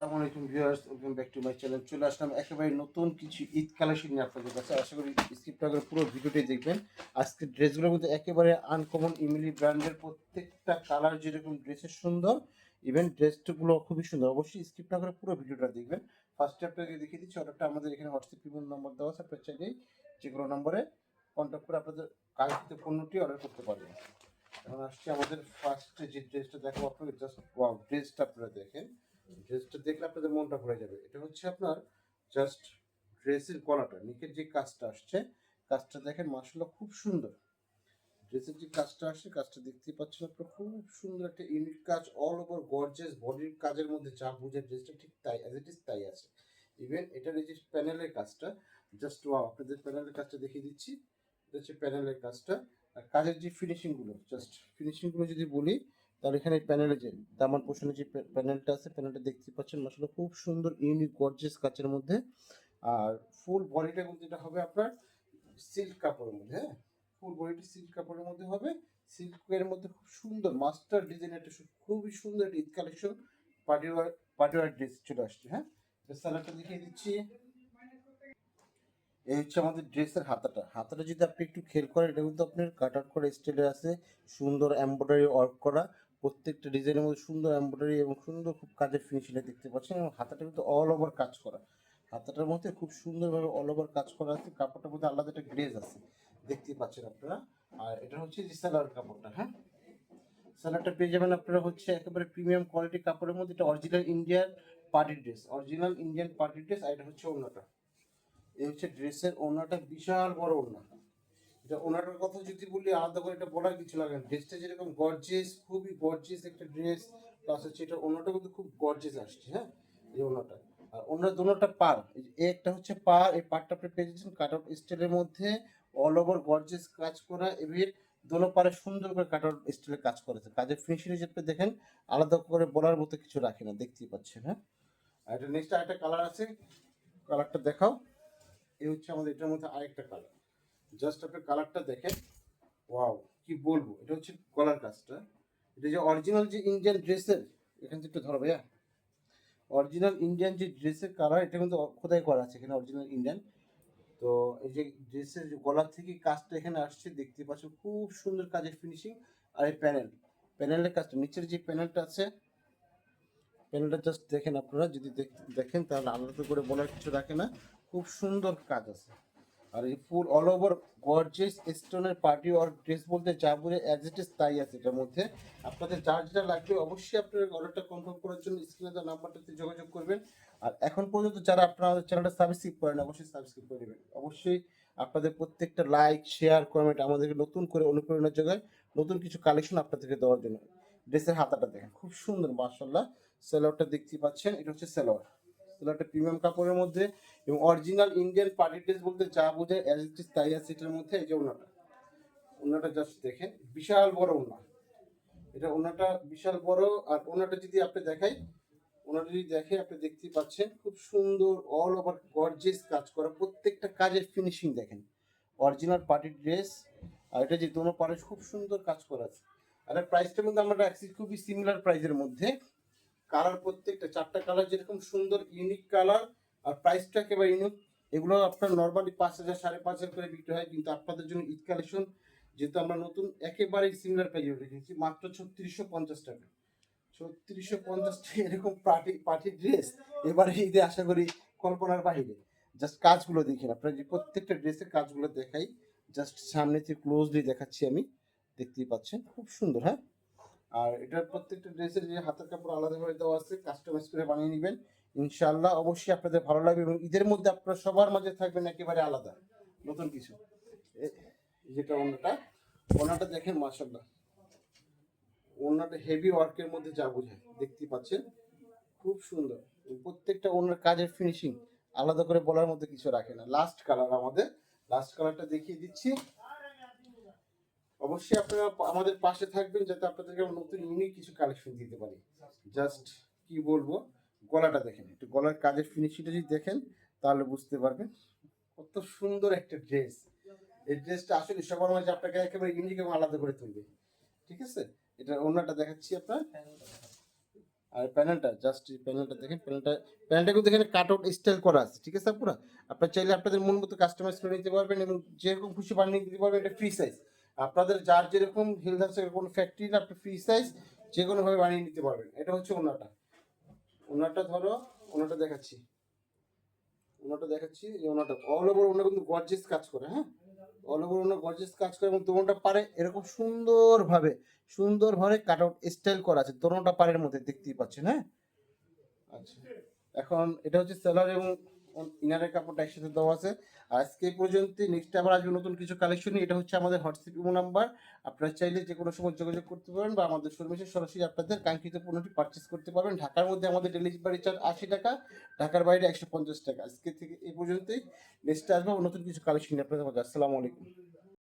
আসসালামু আলাইকুম চলে আসলাম একেবারে নতুন কিছু ঈদ আপনাদের কাছে। আশা করি স্কিপটা করে পুরো ভিডিওটাই দেখবেন। আজকে ড্রেসগুলোর মধ্যে একেবারে আনকমন ইমিলি ব্র্যান্ডের প্রত্যেকটা কালার যেরকম ড্রেসের সুন্দর ইভেন খুবই সুন্দর। অবশ্যই পুরো ভিডিওটা দেখবেন। আপনাকে দেখিয়ে দিচ্ছি অর্ডারটা আমাদের এখানে নম্বর দেওয়া আছে, আপনার নম্বরে করে আপনাদের পণ্যটি অর্ডার করতে এখন আসছে আমাদের ফার্স্টে যে ড্রেসটা দেখাবো আপনাকে জাস্ট ড্রেসটা আপনারা দেখেন। ড্রেসটা দেখলে আপনাদের মনটা ভরে যাবে। এটা হচ্ছে আপনার জাস্ট ড্রেসের গলাটা নিচের যে কাজটা আসছে, কাজটা দেখেন মাসাল্লাহ খুব সুন্দর। ড্রেসের যে কাজটা আসছে, কাজটা দেখতেই পাচ্ছেন আপনার, খুব সুন্দর একটা ইউনিক কাজ অল ওভার গর্জেস বডির কাজের মধ্যে যা বুঝে ড্রেসটা ঠিক তাই অ্যাজ ইট ইজ তাই আছে। ইভেন এটার এই যে প্যানেলের কাজটা জাস্ট ওয়াও আপনাদের প্যানেলের কাজটা দেখিয়ে দিচ্ছি। এটা হচ্ছে প্যানেলের কাজটা। আর কাজের যে ফিনিশিংগুলো জাস্ট ফিনিশিংগুলো যদি বলি তাহলে এখানে প্যানেলে যে দামান পোষণের যে প্যানেলটা আছে প্যানেলটা দেখতে পাচ্ছেন আসলে খুব সুন্দর ইউনিক গর্জেস কাচের মধ্যে। আর ফুল বডিটা কিন্তু এটা হবে আপনার সিল্ক কাপড়ের মধ্যে হ্যাঁ? ফুল বডিটি সিল্ক কাপড়ের মধ্যে হবে। সিল্কের মধ্যে খুব সুন্দর মাস্টার ডিজাইন একটা খুবই সুন্দর একটা Eid collection party wear party wear dress চলে আসছে হ্যাঁ? স্যালাডটা দেখিয়ে দিচ্ছি। এই হচ্ছে আমাদের ড্রেসের হাতাটা। হাতাটা যদি আপনি একটু খেয়াল করেন, এটা কিন্তু আপনার কাট আউট করা স্টাইলে আছে, সুন্দর এমব্রয়ডারি ওয়ার্ক করা। প্রত্যেকটা ডিজাইনের মধ্যে সুন্দর এমব্রয়ডারি এবং সুন্দর খুব কাজের ফিনিশিংটা দেখতে পাচ্ছেন এবং হাতাটা কিন্তু অল ওভার কাজ করা। হাতাটার মধ্যে খুব সুন্দরভাবে অল ওভার কাজ করা আছে, কাপড়টার মধ্যে আলাদা একটা গ্লেজ আছে দেখতেই পাচ্ছেন আপনারা। আর এটা হচ্ছে যে কাপড়টা হ্যাঁ? সালোয়ারটা পেয়ে যাবেন আপনারা হচ্ছে একেবারে প্রিমিয়াম কোয়ালিটি কাপড়ের মধ্যে, এটা original Indian party dress original Indian party dress আর এটা হচ্ছে ওড়নাটা। এই হচ্ছে ড্রেসের ওড়নাটা, বিশাল বড় ওড়না এটা ওনাটার কথা যদি বলি, আলাদা করে এটা বলার কিছু লাগে না। ড্রেসটা যেরকম গর্জেস খুবই গর্জেস একটা ড্রেস প্লাস হচ্ছে এটা ওনাটা কিন্তু খুব গর্জেস আসছে হ্যাঁ? এই ওনাটা। আর ওনার দুটোটা পার একটা হচ্ছে পার এই পারটা আপনি পেয়ে যাচ্ছেন কাট আউট স্টাইলের মধ্যে অল ওভার গর্জেস কাজ করা এবার দোনো পারে সুন্দর করে কাট আউট স্টাইলে কাজ করেছে কাজের ফিনিশিং আপনি দেখেন, আলাদা করে বলার মতো কিছু রাখে না, দেখতেই পাচ্ছেন হ্যাঁ? আর এটা নেক্সট আরেকটা কালার আছে কালারটা দেখাও। এই হচ্ছে আমাদের, এটার মধ্যে আরেকটা কালার জাস্ট আপনি কালারটা দেখেন। ওয়াও কি বলব? এটা হচ্ছে গলার কাজটা। এটা যে অরিজিনাল যে ইন্ডিয়ান ড্রেসের এখান থেকে ধরো ভাইয়া। অরিজিনাল ইন্ডিয়ান যে ড্রেসের কালার এটা কিন্তু খোদাই করা আছে? এখানে অরিজিনাল ইন্ডিয়ান তো এই যে ড্রেসের গলার থেকে কাজটা এখানে আসছে, দেখতে পাচ্ছ খুব সুন্দর কাজের ফিনিশিং আর এই প্যানেল প্যানেলের কাজটা, নিচের যে প্যানেলটা আছে প্যানেলটা জাস্ট দেখেন আপনারা। যদি দেখ- দেখেন তাহলে আলাদা করে বলার কিছু রাখে না। খুব সুন্দর কাজ আছে। আর এই ফুল অল ওভার গর্জেস স্টোনের পার্টি অর ড্রেস বলতে যা বলে অ্যাজ ইট ইজ তাই আছে এটার মধ্যে। আপনাদের যার যেটা লাগবে অবশ্যই আপনার অর্ডারটা কনফার্ম করার জন্য স্ক্রিনে দেওয়া নাম্বারটাতে যোগাযোগ করবেন। আর এখন পর্যন্ত যারা আপনারা আমাদের চ্যানেলটা সাবস্ক্রাইব করেন অবশ্যই সাবস্ক্রাইব করে দেবেন অবশ্যই আপনাদের প্রত্যেকটা লাইক শেয়ার কমেন্ট আমাদেরকে নতুন করে অনুপ্রেরণা যোগায় নতুন কিছু কালেকশন আপনাদেরকে দেওয়ার জন্য। ড্রেসের হাতাটা দেখেন, খুব সুন্দর মার্শাল্লাহ সেলোয়ারটা দেখতেই পাচ্ছেন, এটা হচ্ছে সেলোয়ার সেলোয়ারটা প্রিমিয়াম কাপড়ের মধ্যে এবং অরিজিনাল ইন্ডিয়ান পার্টি ড্রেস বলতে যা বোঝায় অ্যাজ ইট ইজ তাই আছে মধ্যে, এই যে ওনাটা। ওনাটা জাস্ট দেখেন, বিশাল বড় ওনা। এটা ওনাটা বিশাল বড়, আর ওনাটা যদি আপনি দেখাই, ওনাটা যদি দেখে আপনি দেখতেই পাচ্ছেন, খুব সুন্দর অল ওভার গর্জেস কাজ করা, প্রত্যেকটা কাজের ফিনিশিং দেখেন। অরিজিনাল পার্টি ড্রেস আর এটা যে দোনো পারে খুব সুন্দর কাজ করা আছে। আর প্রাইসটা কিন্তু আমরা রাখছি খুবই সিমিলার প্রাইসের মধ্যে। কালার প্রত্যেকটা, চারটা কালার যেরকম সুন্দর ইউনিক কালার, আর প্রাইসটা একেবারে ইউনিক এগুলো আপনার নর্মালি পাঁচ হাজার, সাড়ে পাঁচ হাজার করে বিক্রি হয়, কিন্তু আপনাদের জন্য ঈদ কালেকশন যেহেতু আমরা নতুন, একেবারেই সিমিলার প্রাইজে রেখেছি, মাত্র ছত্রিশশো পঞ্চাশ টাকা। ছত্রিশশো পঞ্চাশ টাকা এরকম পার্টি পার্টি ড্রেস এবারে ঈদে আশা করি কল্পনার বাহিরে। জাস্ট কাজগুলো দেখেন আপনার যে প্রত্যেকটা ড্রেসের কাজগুলো দেখাই জাস্ট সামনে থেকে ক্লোজলি দেখাচ্ছি আমি, দেখতেই পাচ্ছেন, খুব সুন্দর হ্যাঁ? আর এটার প্রত্যেকটা ড্রেসের যে হাতের কাপড় আলাদাভাবে দেওয়া আছে কাস্টমাইজ করে বানিয়ে নেবেন। ইনশাল্লাহ অবশ্যই আপনাদের ভালো লাগবে এবং ঈদের মধ্যে আপনারা সবার মাঝে থাকবেন একেবারে আলাদা, নতুন কিছু। যেটা ওনাটা ওনাটা দেখেন মাসাল্লাহ ওনাটা হেভি ওয়ার্কের মধ্যে যা বোঝায়, দেখতে পাচ্ছেন? খুব সুন্দর। প্রত্যেকটা ওনার কাজের ফিনিশিং আলাদা করে বলার মধ্যে কিছু রাখে না। লাস্ট কালার আমাদের লাস্ট কালারটা দেখিয়ে দিচ্ছি। অবশ্যই আপনারা আমাদের পাশে থাকবেন যাতে আপনাদেরকে আমরা নতুন ইউনিক কিছু কালেকশন দিতে পারি। জাস্ট কি বলব? গলাটা দেখেন, একটু গলার কাজের ফিনিশিংটা যদি দেখেন, তাহলে বুঝতে পারবেন কত সুন্দর একটা ড্রেস এই ড্রেসটা আসলে সবার মাঝে আপনাকে একেবারে ইউনিক এবং আলাদা করে তুলবে। ঠিক আছে? এটা অন্যটা দেখাচ্ছি আপনার। আর প্যানেলটা জাস্ট প্যানেলটা দেখেন প্যানেলটা প্যানেলটা কিন্তু এখানে কাট আউট স্টাইল করা আছে। ঠিক আছে পুরো আপনারা চাইলে আপনাদের মন মতো কাস্টমাইজ করে নিতে পারবেন এবং যেরকম খুশি বানিয়ে দিতে পারবেন, এটা ফ্রি সাইজ আপনাদের যার যেরকম হিল আছে কোনো ফ্যাক্টরি না, আপনি ফ্রি সাইজ যে কোনোভাবে বানিয়ে নিতে পারবেন। এটা হচ্ছে ওনাটা। ওনাটা ধরো, ওনাটা দেখাচ্ছি। ওনাটা দেখাচ্ছি, এই ওনাটা। অল ওভার ওনা কিন্তু গর্জেস কাজ করে হ্যাঁ? অল ওভার ওনা গর্জেস কাজ করে এবং দোনোটা পারে এরকম সুন্দরভাবে সুন্দরভাবে কাট আউট স্টাইল করা আছে। দোনোটা পারের মধ্যে দেখতেই পাচ্ছেন হ্যাঁ? আচ্ছা। এখন এটা হচ্ছে সেলার এবং ইনারের কাপড়টা একসাথে দেওয়া আছে। আর আজকে এই পর্যন্ত নেক্সট আবার আসবে নতুন কিছু কালেকশন এটা হচ্ছে আমাদের হোয়াটসঅ্যাপ ইমো নাম্বার আপনারা চাইলে যে কোনো সময় যোগাযোগ করতে পারেন বা আমাদের শোরুমে সরাসরি আপনাদের কাঙ্ক্ষিত পণ্যটি পারচেস করতে পারবেন। ঢাকার মধ্যে আমাদের ডেলিভারি চার্জ আশি টাকা, ঢাকার বাইরে একশো পঞ্চাশ টাকা। আজকে থেকে এই পর্যন্তই। নেক্সট আসবে নতুন কিছু কালেকশন আপনাদের আসসালামু আলাইকুম।